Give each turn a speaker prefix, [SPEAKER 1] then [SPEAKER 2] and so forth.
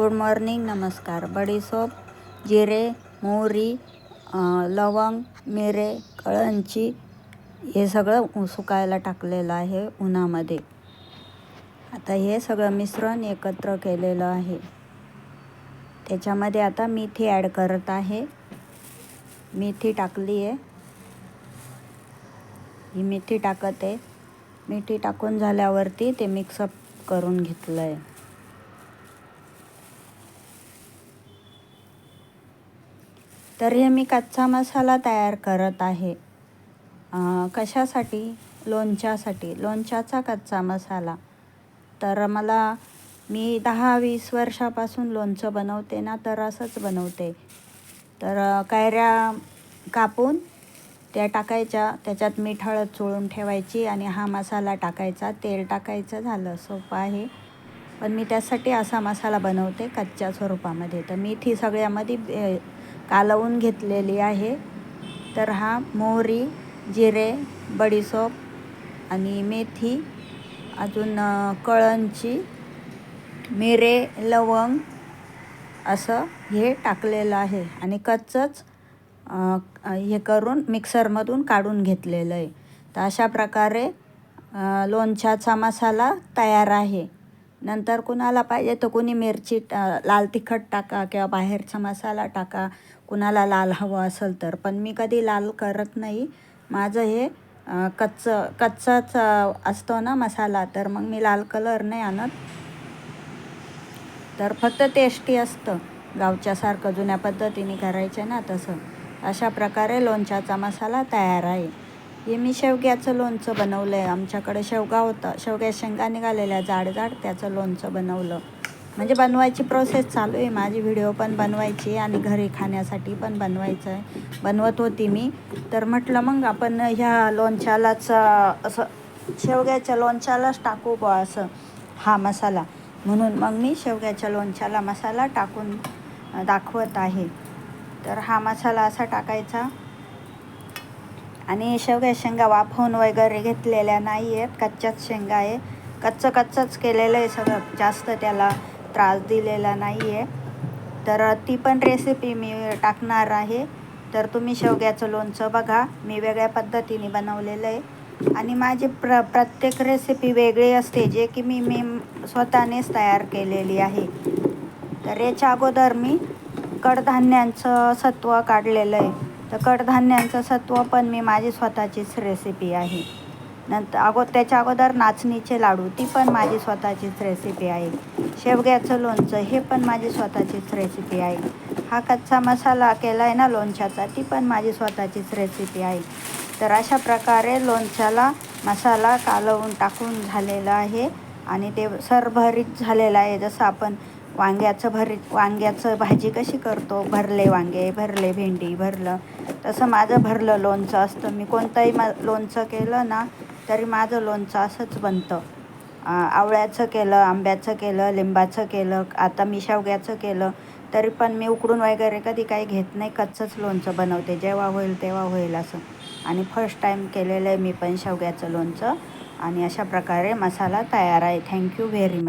[SPEAKER 1] Good morning नमस्कार बडीसोप जिरे मोहरी लवंग मिरे कळंची हे सगळं उ- सुकायला टाकलेलं आहे उन्हामध्ये. आता हे सगळं मिश्रण एकत्र केलेलं आहे. त्याच्यामध्ये आता मेथी ॲड करत आहे. मेथी टाकली आहे. ही मेथी टाकत. आहे मेथी टाकून झाल्यावरती ते मिक्सअप करून घेतलं आहे तर हे मी कच्चा मसाला तयार करत आहे. कशासाठी? लोणच्यासाठी. लोणच्याचा कच्चा मसाला. तर मला मी दहा वीस वर्षापासून लोणचं बनवते ना तर असंच बनवते. तर कायऱ्या कैऱ्या कापून त्या टाकायच्या. त्याच्यात मीठ हळद चोळून ठेवायची आणि हा मसाला टाकायचा. तेल टाकायचं झालं. सोपं आहे. पण मी त्यासाठी असा मसाला बनवते कच्च्या स्वरूपामध्ये. तर मेथी सगळ्यामध्ये कालवून घेतलेली आहे. तर हा मोहरी जिरे बडीसोप आणि मेथी अजून कळंची मिरे लवंग असं हे टाकलेलं आहे आणि कच्चंच हे करून मिक्सरमधून काढून घेतलेलं आहे. तर अशा प्रकारे लोणच्याचा मसाला तयार आहे. नंतर कुणाला पाहिजे तर कुणी मिरची टा- लाल तिखट टाका किंवा बाहेरचा मसाला टाका. कुणाला लाल हवं असेल तर. पण मी कधी लाल करत नाही. माझं हे कच्चं कच्चाच असतो ना मसाला तर मग मी लाल कलर नाही आणत. तर फक्त टेस्टी असतं. गावच्यासारखं जुन्या पद्धतीने करायचं ना तसं. अशा प्रकारे लोणच्याचा मसाला तयार आहे. हे मी शेवग्याचं लोणचं बनवलं आहे आमच्याकडे शेवगा होता. शेवग्या शेंगा निघालेल्या. जाड जाड त्याचं लोणचं बनवलं. म्हणजे बनवायची प्रोसेस चालू आहे. माझी व्हिडिओ पण बनवायची आणि घरी खाण्यासाठी पण बनवायचं आहे बनवत होती मी. तर म्हटलं मग आपण ह्या लोणच्यालाच असं शेवग्याच्या लोणच्यालाच टाकू बा असं. हा मसाला. म्हणून मग मी शेवग्याच्या लोणच्याला मसाला टाकून दाखवत आहे. तर हा मसाला असा टाकायचा. आणि शेवग्या शेंगा वाफवून वगैरे घेतलेल्या नाही आहेत कच्च्याच शेंगा आहे. कच्चं कच्चंच केलेलं आहे सगळं. जास्त त्याला त्रास दिलेला नाही आहे तर ती पण रेसिपी मी टाकणार आहे. तर तुम्ही शेवग्याचं लोणचं बघा. मी वेगळ्या पद्धतीने बनवलेलं आहे. आणि माझी प्र प्रत्येक रेसिपी वेगळी असते जे की मी मी स्वतःनेच तयार केलेली आहे. तर याच्या अगोदर मी कडधान्यांचं सत्व काढलेलं आहे. तर कडधान्यांचं सत्व पण मी माझी स्वतःचीच रेसिपी आहे. नंतर अगो त्याच्या अगोदर नाचणीचे लाडू ती पण माझी स्वतःचीच रेसिपी आहे. शेवग्याचं लोणचं हे पण माझी स्वतःचीच रेसिपी आहे. हा कच्चा मसाला केला आहे ना लोणच्याचा ती पण माझी स्वतःचीच रेसिपी आहे. तर अशा प्रकारे लोणच्याला मसाला कालवून टाकून झालेला आहे आणि ते सरभरीत झालेलं आहे. जसं आपण वांग्याचं भर वांग्याचं भाजी कशी करतो? भरले वांगे भरले भेंडी भरलं. तसं माझं भरलं लोणचं असतं. मी कोणतंही मा लोणचं केलं ना तरी माझं लोणचं असंच बनतं. आवळ्याचं केलं आंब्याचं केलं लिंबाचं केलं आता मी शेवग्याचं केलं तरी पण मी उकडून वगैरे कधी काही घेत नाही. कच्चंच लोणचं बनवते. जेव्हा होईल तेव्हा होईल असं. आणि फर्स्ट टाईम केलेलं आहे मी पण शेवग्याचं लोणचं. आणि अशा प्रकारे मसाला तयार आहे. Thank you very much